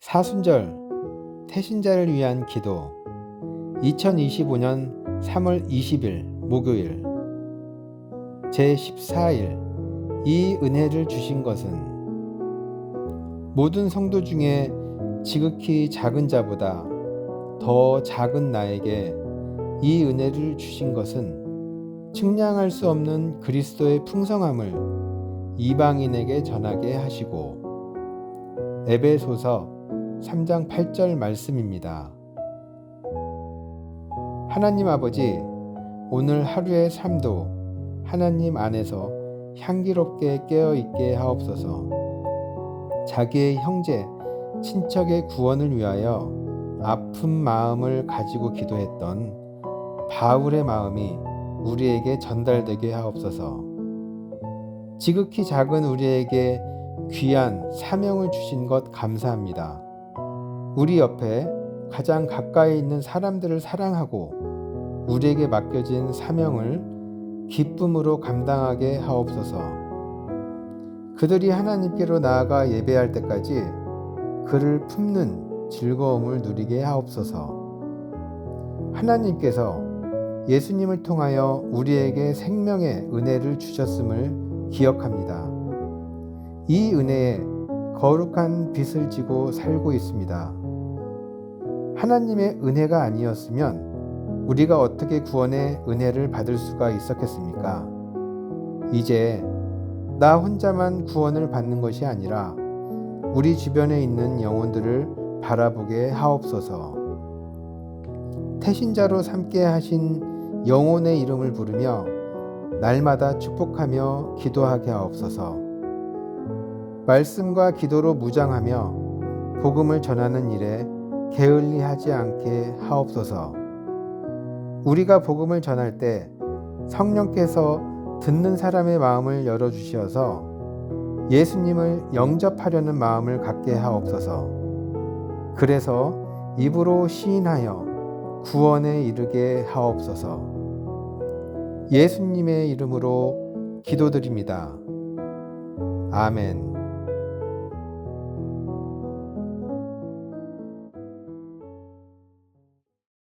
사순절 태신자를 위한 기도. 2025년 3월 20일 목요일. 제 14일 이 은혜를 주신 것은 모든 성도 중에 지극히 작은 자보다 더 작은 나에게 이 은혜를 주신 것은 측량할 수 없는 그리스도의 풍성함을 이방인에게 전하게 하시고 에베소서 3장 8절 말씀입니다. 하나님 아버지, 오늘 하루의 삶도 하나님 안에서 향기롭게 깨어 있게 하옵소서. 자기의 형제, 친척의 구원을 위하여 아픈 마음을 가지고 기도했던 바울의 마음이 우리에게 전달되게 하옵소서. 지극히 작은 우리에게 귀한 사명을 주신 것 감사합니다. 우리 옆에 가장 가까이 있는 사람들을 사랑하고 우리에게 맡겨진 사명을 기쁨으로 감당하게 하옵소서. 그들이 하나님께로 나아가 예배할 때까지 그를 품는 즐거움을 누리게 하옵소서. 하나님께서 예수님을 통하여 우리에게 생명의 은혜를 주셨음을 기억합니다. 이 은혜에 거룩한 빚을 지고 살고 있습니다. 하나님의 은혜가 아니었으면 우리가 어떻게 구원의 은혜를 받을 수가 있었겠습니까? 이제 나 혼자만 구원을 받는 것이 아니라 우리 주변에 있는 영혼들을 바라보게 하옵소서. 태신자로 삼게 하신 영혼의 이름을 부르며 날마다 축복하며 기도하게 하옵소서. 말씀과 기도로 무장하며 복음을 전하는 일에 게을리하지 않게 하옵소서. 우리가 복음을 전할 때 성령께서 듣는 사람의 마음을 열어 주시어서 예수님을 영접하려는 마음을 갖게 하옵소서. 그래서 입으로 시인하여 구원에 이르게 하옵소서. 예수님의 이름으로 기도드립니다. 아멘.